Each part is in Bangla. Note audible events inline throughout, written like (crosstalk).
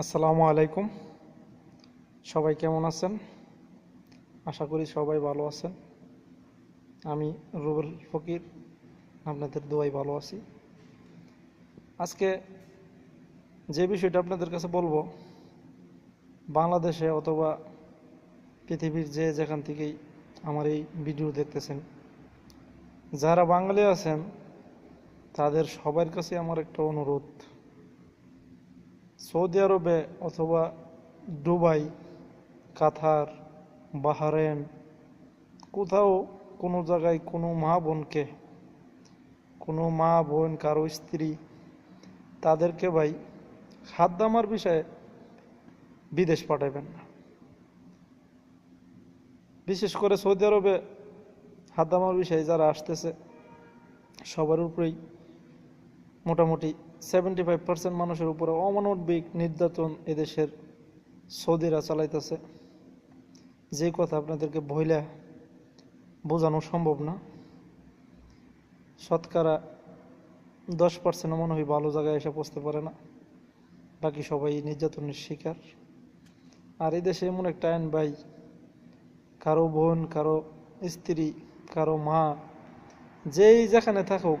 আসসালামু আলাইকুম। সবাই কেমন আছেন? আশা করি সবাই ভালো আছেন। আমি রুবেল ফকির, আপনাদের দোয়াই ভালো আছি। আজকে যে বিষয়টা আপনাদের কাছে বলব, বাংলাদেশে অথবা পৃথিবীর যে যেখান থেকেই আমার এই ভিডিও দেখতেছেন, যারা বাঙালি আছেন, তাদের সবার কাছে আমার একটা অনুরোধ। সৌদি আরবে অথবা দুবাই কাথার বাহারেন কোথাও কোনো জায়গায় কোনো মা বোনকে, কোনো মা বোন, কারও স্ত্রী, তাদেরকে ভাই খাদ্যামার বিষয়ে বিদেশ পাঠাবেন না। বিশেষ করে সৌদি আরবে হাদ্দামার বিষয়ে যারা আসতেছে, সবার উপরেই মোটামুটি সেভেন্টি ফাইভ পার্সেন্ট মানুষের উপরে অমানবিক নির্যাতন এদেশের সৌদিরা চালাইতেছে। যে কথা আপনাদেরকে বইলা বোঝানো সম্ভব না। শতকরা দশ পার্সেন্ট মনে হয় ভালো জায়গায় এসে পৌঁছতে পারে না। বাকি সবাই নির্যাতনের শিকার। আর এই দেশে এমন একটা আইন ভাই, কারও বোন, কারও স্ত্রী, কারও মা, যেই যেখানে থাকুক,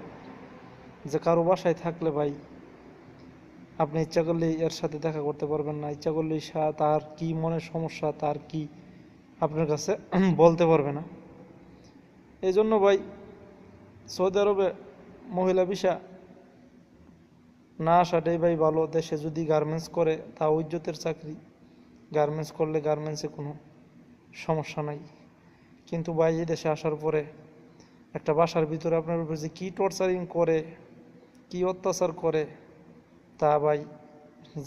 যে কারও বাসায় থাকলে ভাই আপনি ইচ্ছা করলেই এর সাথে দেখা করতে পারবেন না। ইচ্ছা করলেই সা- তার কি মনের সমস্যা, তার কি আপনার কাছে (clears throat) বলতে পারবে না। এই জন্য ভাই, সৌদি আরবে মহিলা ভিসা না আসাটাই ভাই ভালো। দেশে যদি গার্মেন্টস করে, তা ইজ্জতের চাকরি। গার্মেন্টস করলে গার্মেন্টসে কোনো সমস্যা নাই। কিন্তু ভাই, এই দেশে আসার পরে একটা বাসার ভিতরে আপনার উপর যে কী টর্চারিং করে, কি অত্যাচার করে তা ভাই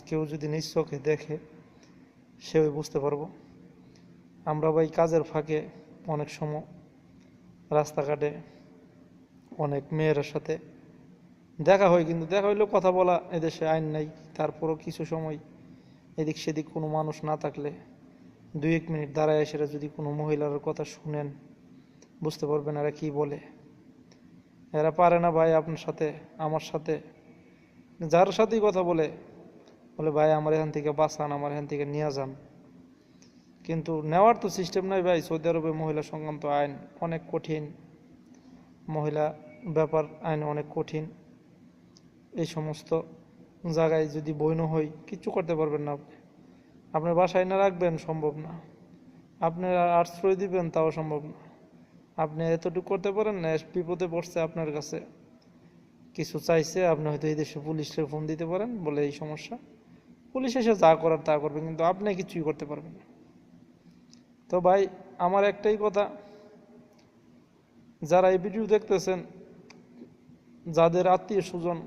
কেউ যদি নিজ চোখে দেখে সে বুঝতে পারব। আমরা ভাই কাজের ফাঁকে অনেক সময় রাস্তাঘাটে অনেক মেয়ের সাথে দেখা হয়, কিন্তু দেখা হইলেও কথা বলা এদেশে আইন নাই। তারপরও কিছু সময় এদিক সেদিক কোনো মানুষ না থাকলে দুই এক মিনিট দাঁড়ায় সেটা যদি কোনো মহিলার কথা শুনেন, বুঝতে পারবেন এরা কি বলে। এরা পারে না ভাই আপনার সাথে, আমার সাথে যার সাথেই কথা বলে বলে, ভাই, আমার এখান থেকে বাঁচান, আমার এখান থেকে নিয়ে যান। কিন্তু নেওয়ার তো সিস্টেম নাই ভাই। সৌদি আরবে মহিলা সংক্রান্ত আইন অনেক কঠিন, মহিলা ব্যাপার আইন অনেক কঠিন। এই সমস্ত জায়গায় যদি বৈন হই, কিচ্ছু করতে পারবেন না আপনি। আপনার বাসায় না রাখবেন সম্ভব না। আপনি আশ্রয় দিবেন, তাও সম্ভব না। আপনি এতটুকু করতে পারেন না, বিপদে পড়ছে আপনার কাছে। কিছু চাইছে, আপনি হয়তো এই দেশে পুলিশে ফোন দিতে পারেন, বলে এই সমস্যা। পুলিশ এসে যা করার তা করবে, কিন্তু আপনি কিছুই করতে পারবেন না। তো ভাই, আমার একটাই কথা, যারা এই ভিডিও দেখতেছেন, যাদের আত্মীয় স্বজন,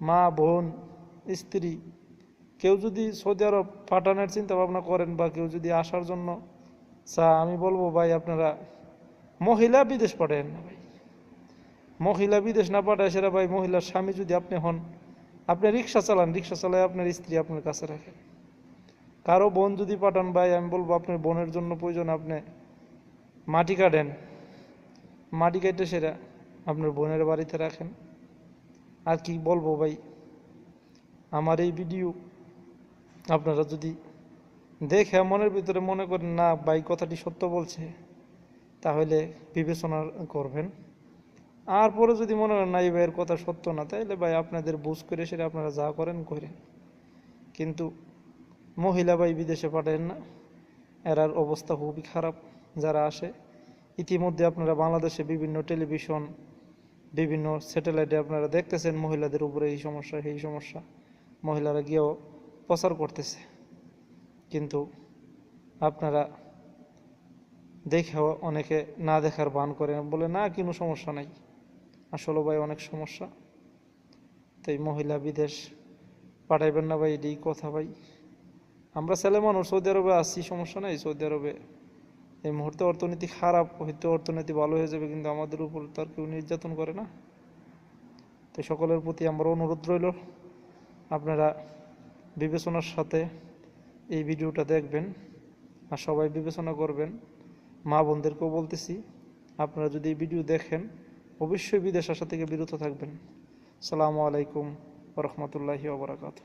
মা, বোন, স্ত্রী, কেউ যদি সৌদি আরব পাঠানোর চিন্তা ভাবনা করেন বা কেউ যদি আসার জন্য চা আমি বলব ভাই, আপনারা মহিলা বিদেশ পাঠায়েন না ভাই। মহিলা বিদেশ না পাঠায় সেটা ভাই মহিলার স্বামী যদি আপনি হন, আপনি রিক্সা চালান, রিক্সা চালায় আপনার স্ত্রী আপনার কাছে রাখেন কারও বোন যদি পাঠান, ভাই, আমি বলব আপনার বোনের জন্য প্রয়োজন, আপনি মাটি কাটেন। মাটি কেটে সেটা আপনার বোনের বাড়িতে রাখেন। আর কি বলব ভাই, আমার এই ভিডিও আপনারা যদি দেখে মনের ভিতরে মনে করেন, না, ভাই, কথাটি সত্য বলছে, তাহলে বিবেচনা করবেন। আর পরে যদি মনে করেন, না, এই ভাইয়ের কথা সত্য না, তাইলে ভাই আপনাদের বুঝ করে সেটা আপনারা যা করেন করেন। কিন্তু মহিলা ভাই বিদেশে পাঠান না। এরার অবস্থা খুবই খারাপ যারা আসে। ইতিমধ্যে আপনারা বাংলাদেশে বিভিন্ন টেলিভিশন, বিভিন্ন স্যাটেলাইটে আপনারা দেখতেছেন মহিলাদের উপরে এই সমস্যা এই সমস্যা। মহিলারা গিয়েও প্রচার করতেছে। কিন্তু আপনারা দেখেও অনেকে না দেখার ভান করেন বলে, না, কোনো সমস্যা নাই। আসলে ভাই অনেক সমস্যা। তাই মহিলা বিদেশ পাঠাইবেন না ভাই, এটাই কথা ভাই। আমরা ছেলে মানুষ, সৌদি আরবে আসছি সমস্যা নাই সৌদি আরবে। এই মুহূর্তে অর্থনীতি খারাপ, হয়তো অর্থনীতি ভালো হয়ে যাবে, কিন্তু আমাদের উপর তার কেউ নির্যাতন করে না। তো সকলের প্রতি আমার অনুরোধ রইল, আপনারা বিবেচনার সাথে এই ভিডিওটা দেখবেন আর সবাই বিবেচনা করবেন। মা বোনদেরকেও বলতেছি, আপনারা যদি এই ভিডিও দেখেন অবশ্যই বিদেশ আসা থেকে বিরত থাকবেন। সালামু আলাইকুম রহমতুল্লাহি ওবরাকাতু